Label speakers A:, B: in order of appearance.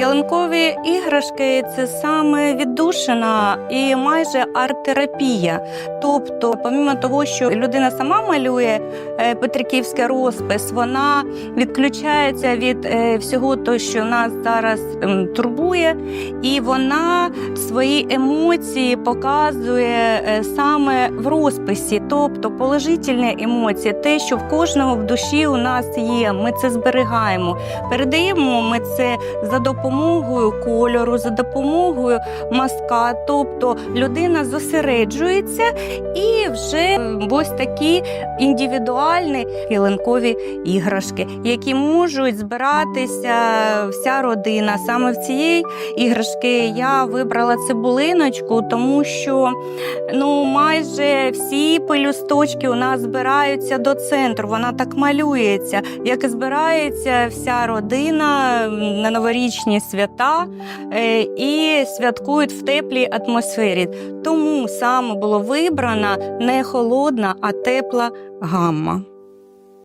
A: Ялинкові іграшки це саме віддушина і майже арт-терапія. Тобто, помимо того, що людина сама малює е, петриківський розпис, вона відключається від е, всього того, що нас зараз ем, турбує, і вона свої емоції показує е, саме в розписі, тобто положительні емоції, те, що в кожного в душі у нас є. Ми це зберігаємо. Передаємо ми це за допомогою кольору, за допомогою маска. Тобто людина зосереджується і вже е, ось такі індивідуальні ялинкові іграшки, які можуть збиратися вся родина. Саме в цієї іграшки я вибрала цибулиночку, тому що ну майже всі пелюсточки у нас збираються до центру. Вона так малюється, як і збирається вся родина на новорічні свята е, і святкують в теплій атмосфері. Тому саме було вибрана не холодна, а тепла гамма.